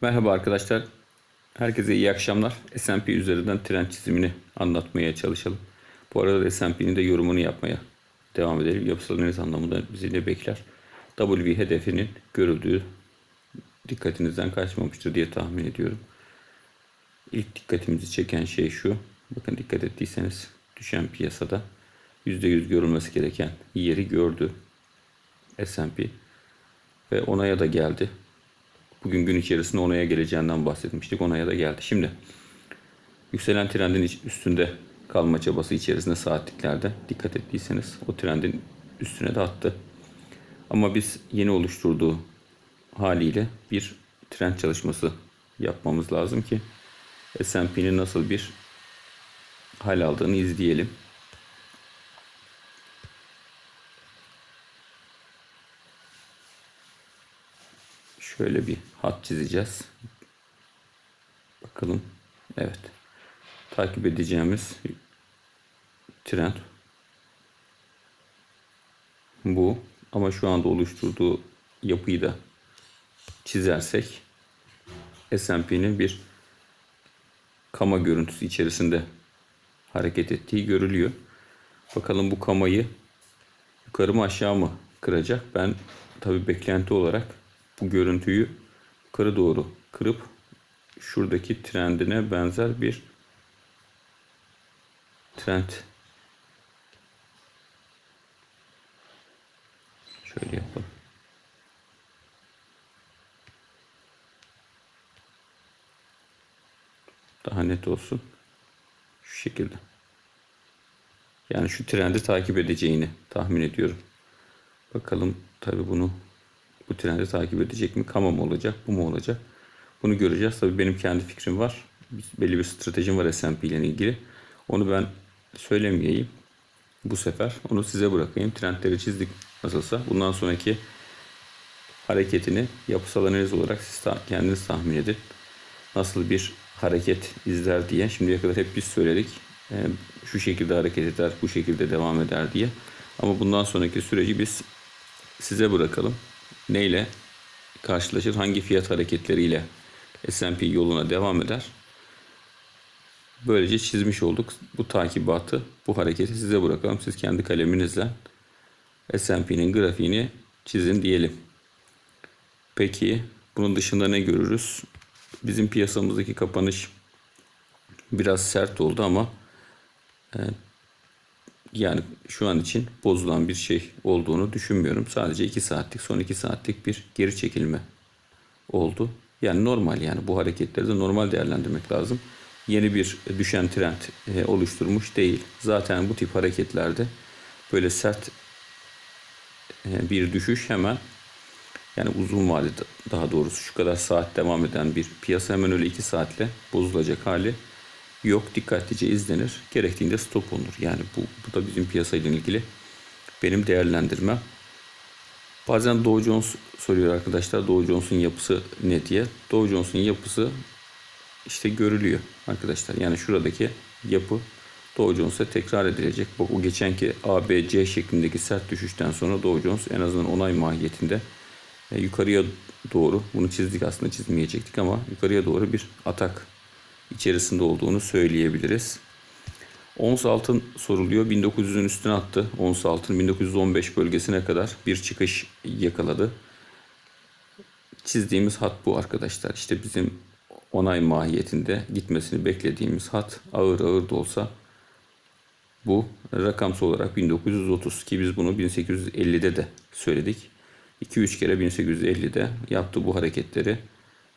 Merhaba arkadaşlar. Herkese iyi akşamlar. S&P üzerinden trend çizimini anlatmaya çalışalım. Bu arada S&P'nin de yorumunu yapmaya devam edelim. Yapısal analiz anlamında bizi ne bekler? W hedefinin görüldüğü dikkatinizden kaçmamıştır diye tahmin ediyorum. İlk dikkatimizi çeken şey şu. Bakın dikkat ettiyseniz düşen piyasada %100 görülmesi gereken yeri gördü S&P ve onaya da geldi. Bugün gün içerisinde onaya geleceğinden bahsetmiştik. Onaya da geldi. Şimdi yükselen trendin üstünde kalma çabası içerisinde saatliklerde dikkat ettiyseniz o trendin üstüne de attı. Ama biz yeni oluşturduğu haliyle bir trend çalışması yapmamız lazım ki S&P'nin nasıl bir hal aldığını izleyelim. Şöyle bir hat çizeceğiz. Bakalım. Evet. Takip edeceğimiz trend bu. Ama şu anda oluşturduğu yapıyı da çizersek S&P'nin bir kama görüntüsü içerisinde hareket ettiği görülüyor. Bakalım bu kamayı yukarı mı aşağı mı kıracak? Ben tabi beklenti olarak bu görüntüyü yukarı doğru kırıp şuradaki trendine benzer bir trend şöyle yapalım. Daha net olsun. Şu şekilde. Yani şu trendi takip edeceğini tahmin ediyorum. Bakalım tabi bunu bu trendi takip edecek mi? Kama mı olacak? Bu mu olacak? Bunu göreceğiz. Tabii benim kendi fikrim var. Belli bir stratejim var S&P ile ilgili. Onu ben söylemeyeyim. Bu sefer onu size bırakayım. Trendleri çizdik nasılsa. Bundan sonraki hareketini yapısal analiz olarak siz kendiniz tahmin edin. Nasıl bir hareket izler diye. Şimdiye kadar hep biz söyledik. Ee, şu şekilde hareket eder, bu şekilde devam eder diye. Ama bundan sonraki süreci biz size bırakalım. Neyle karşılaşır? Hangi fiyat hareketleriyle S&P yoluna devam eder? Böylece çizmiş olduk. Bu takibatı, bu hareketi size bırakalım. Siz kendi kaleminizle S&P'nin grafiğini çizin diyelim. Peki bunun dışında ne görürüz? Bizim piyasamızdaki kapanış biraz sert oldu ama e, yani şu an için bozulan bir şey olduğunu düşünmüyorum. Sadece 2 saatlik, son 2 saatlik bir geri çekilme oldu. Yani normal yani bu hareketleri de normal değerlendirmek lazım. Yeni bir düşen trend e, oluşturmuş değil. Zaten bu tip hareketlerde böyle sert e, bir düşüş hemen yani uzun vadede daha doğrusu şu kadar saat devam eden bir piyasa hemen öyle 2 saatle bozulacak hali yok. Dikkatlice izlenir. Gerektiğinde stop olunur. Yani bu, bu da bizim piyasayla ilgili benim değerlendirmem. Bazen Dow Jones soruyor arkadaşlar Dow Jones'un yapısı ne diye. Dow Jones'un yapısı işte görülüyor arkadaşlar. Yani şuradaki yapı Dow Jones'a tekrar edilecek. Bak o geçenki ABC şeklindeki sert düşüşten sonra Dow Jones en azından onay mahiyetinde e, yukarıya doğru bunu çizdik aslında çizmeyecektik ama yukarıya doğru bir atak içerisinde olduğunu söyleyebiliriz. Ons altın soruluyor. 1900'ün üstüne attı. Ons altın 1915 bölgesine kadar bir çıkış yakaladı. Çizdiğimiz hat bu arkadaşlar. İşte bizim onay mahiyetinde gitmesini beklediğimiz hat ağır ağır da olsa bu rakamsal olarak 1930 ki biz bunu 1850'de de söyledik. 2-3 kere 1850'de yaptı bu hareketleri.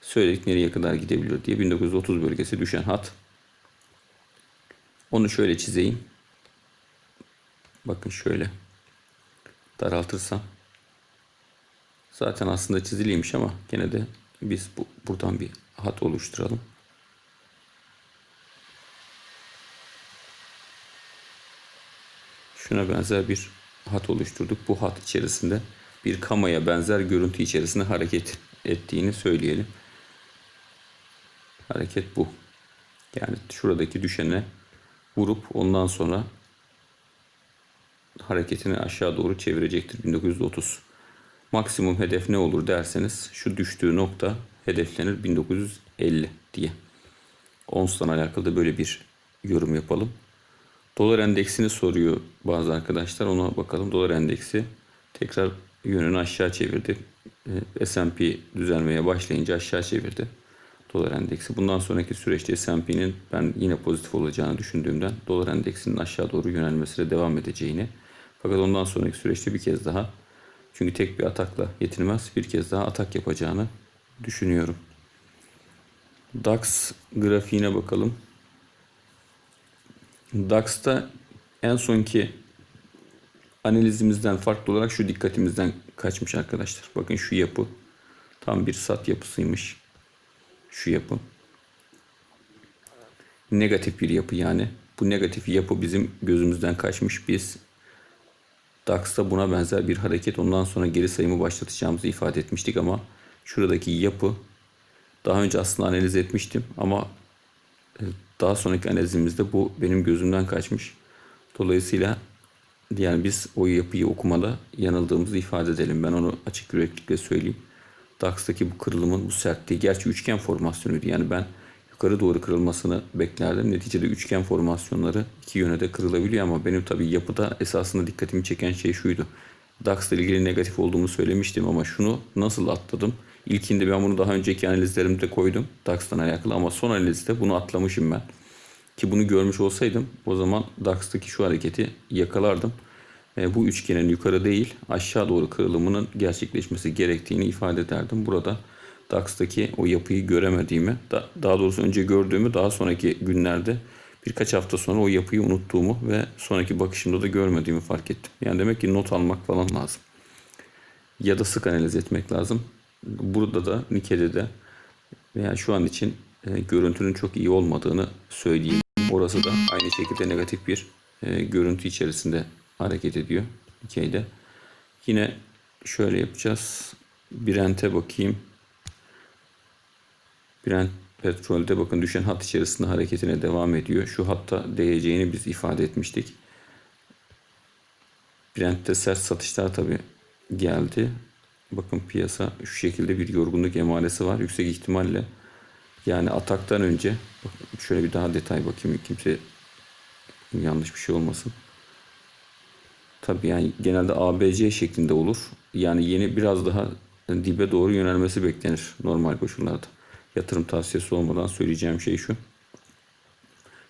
Söyledik nereye kadar gidebilir diye 1930 bölgesi düşen hat. Onu şöyle çizeyim. Bakın şöyle daraltırsam. Zaten aslında çiziliymiş ama gene de biz bu, buradan bir hat oluşturalım. Şuna benzer bir hat oluşturduk. Bu hat içerisinde bir kamaya benzer görüntü içerisinde hareket ettiğini söyleyelim. Hareket bu. Yani şuradaki düşene vurup ondan sonra hareketini aşağı doğru çevirecektir 1930 maksimum hedef ne olur derseniz şu düştüğü nokta hedeflenir 1950 diye. Ons'tan alakalı da böyle bir yorum yapalım. Dolar endeksini soruyor bazı arkadaşlar. Ona bakalım. Dolar endeksi tekrar yönünü aşağı çevirdi. Ee, S&P düzelmeye başlayınca aşağı çevirdi. Dolar endeksi. Bundan sonraki süreçte S&P'nin ben yine pozitif olacağını düşündüğümden dolar endeksinin aşağı doğru yönelmesine devam edeceğini. Fakat ondan sonraki süreçte bir kez daha çünkü tek bir atakla yetinmez. Bir kez daha atak yapacağını düşünüyorum. DAX grafiğine bakalım. DAX'ta en sonki analizimizden farklı olarak şu dikkatimizden kaçmış arkadaşlar. Bakın şu yapı tam bir sat yapısıymış. Şu yapı. Negatif bir yapı yani. Bu negatif yapı bizim gözümüzden kaçmış. Biz DAX'ta buna benzer bir hareket ondan sonra geri sayımı başlatacağımızı ifade etmiştik ama şuradaki yapı daha önce aslında analiz etmiştim ama e, daha sonraki analizimizde bu benim gözümden kaçmış. Dolayısıyla yani biz o yapıyı okumada yanıldığımızı ifade edelim. Ben onu açık yüreklilikle söyleyeyim. DAX'taki bu kırılımın bu sertliği gerçi üçgen formasyonuydu. Yani ben yukarı doğru kırılmasını beklerdim. Neticede üçgen formasyonları iki yöne de kırılabiliyor ama benim tabii yapıda esasında dikkatimi çeken şey şuydu. DAX ile ilgili negatif olduğumu söylemiştim ama şunu nasıl atladım? İlkinde ben bunu daha önceki analizlerimde koydum DAX'tan alakalı ama son analizde bunu atlamışım ben. Ki bunu görmüş olsaydım o zaman DAX'taki şu hareketi yakalardım. E, bu üçgenin yukarı değil aşağı doğru kırılımının gerçekleşmesi gerektiğini ifade ederdim. Burada DAX'taki o yapıyı göremediğimi, da, daha doğrusu önce gördüğümü daha sonraki günlerde birkaç hafta sonra o yapıyı unuttuğumu ve sonraki bakışımda da görmediğimi fark ettim. Yani demek ki not almak falan lazım. Ya da sık analiz etmek lazım. Burada da Nikkei'de de veya şu an için e, görüntünün çok iyi olmadığını söyleyeyim. Orası da aynı şekilde negatif bir e, görüntü içerisinde hareket ediyor Nikkei'de. Yine şöyle yapacağız. Brent'e bakayım. Brent petrolde bakın düşen hat içerisinde hareketine devam ediyor. Şu hatta değeceğini biz ifade etmiştik. Brent'te sert satışlar tabi geldi. Bakın piyasa şu şekilde bir yorgunluk emaresi var. Yüksek ihtimalle yani ataktan önce şöyle bir daha detay bakayım. Kimse yanlış bir şey olmasın. Tabi yani genelde ABC şeklinde olur. Yani yeni biraz daha dibe doğru yönelmesi beklenir normal koşullarda. Yatırım tavsiyesi olmadan söyleyeceğim şey şu.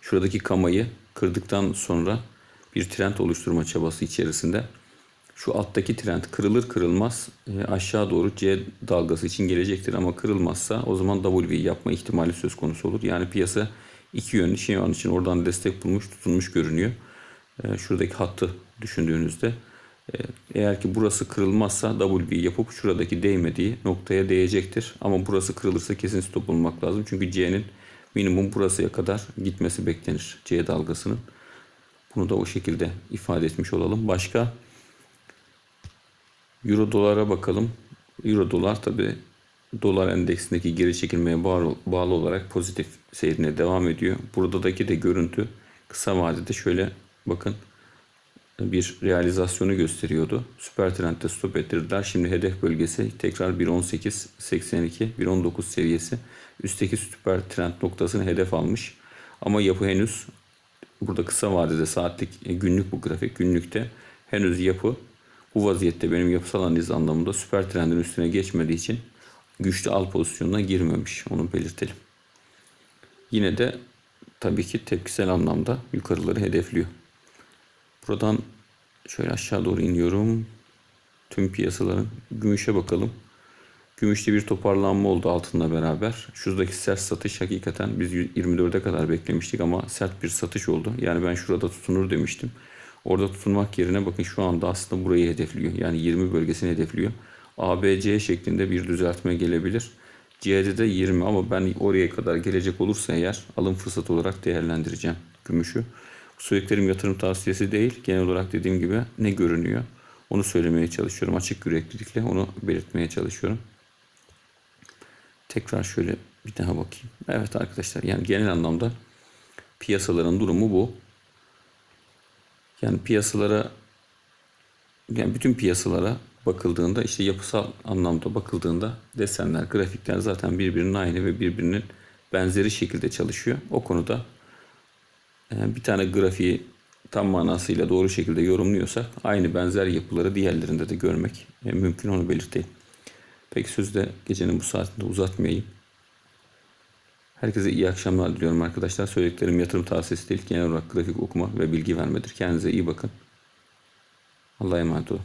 Şuradaki kamayı kırdıktan sonra bir trend oluşturma çabası içerisinde şu alttaki trend kırılır kırılmaz e, aşağı doğru C dalgası için gelecektir ama kırılmazsa o zaman W yapma ihtimali söz konusu olur. Yani piyasa iki yönlü şey an için oradan destek bulmuş tutunmuş görünüyor. E, şuradaki hattı düşündüğünüzde e, eğer ki burası kırılmazsa W yapıp şuradaki değmediği noktaya değecektir. Ama burası kırılırsa kesin stop bulmak lazım. Çünkü C'nin minimum burasıya kadar gitmesi beklenir. C dalgasının. Bunu da o şekilde ifade etmiş olalım. Başka Euro dolara bakalım. Euro dolar tabi dolar endeksindeki geri çekilmeye bağlı, olarak pozitif seyrine devam ediyor. Buradaki de görüntü kısa vadede şöyle bakın bir realizasyonu gösteriyordu. Süper trendde stop ettirdiler. Şimdi hedef bölgesi tekrar 1.18.82, 1.19 seviyesi. Üstteki süper trend noktasını hedef almış. Ama yapı henüz burada kısa vadede saatlik e, günlük bu grafik günlükte henüz yapı bu vaziyette benim yapısal analiz anlamında süper trendin üstüne geçmediği için güçlü al pozisyonuna girmemiş. Onu belirtelim. Yine de tabii ki tepkisel anlamda yukarıları hedefliyor. Buradan şöyle aşağı doğru iniyorum. Tüm piyasaların gümüşe bakalım. Gümüşte bir toparlanma oldu altınla beraber. Şuradaki sert satış hakikaten biz 24'e kadar beklemiştik ama sert bir satış oldu. Yani ben şurada tutunur demiştim. Orada tutunmak yerine bakın şu anda aslında burayı hedefliyor. Yani 20 bölgesini hedefliyor. ABC şeklinde bir düzeltme gelebilir. C'de de 20 ama ben oraya kadar gelecek olursa eğer alım fırsatı olarak değerlendireceğim gümüşü. Söylediklerim yatırım tavsiyesi değil. Genel olarak dediğim gibi ne görünüyor onu söylemeye çalışıyorum. Açık yüreklilikle onu belirtmeye çalışıyorum. Tekrar şöyle bir daha bakayım. Evet arkadaşlar yani genel anlamda piyasaların durumu bu. Yani piyasalara yani bütün piyasalara bakıldığında işte yapısal anlamda bakıldığında desenler, grafikler zaten birbirinin aynı ve birbirinin benzeri şekilde çalışıyor. O konuda bir tane grafiği tam manasıyla doğru şekilde yorumluyorsak aynı benzer yapıları diğerlerinde de görmek e, mümkün onu belirteyim. Peki sözü de gecenin bu saatinde uzatmayayım. Herkese iyi akşamlar diliyorum arkadaşlar. Söylediklerim yatırım tavsiyesi değil. Genel olarak grafik okuma ve bilgi vermedir. Kendinize iyi bakın. Allah'a emanet olun.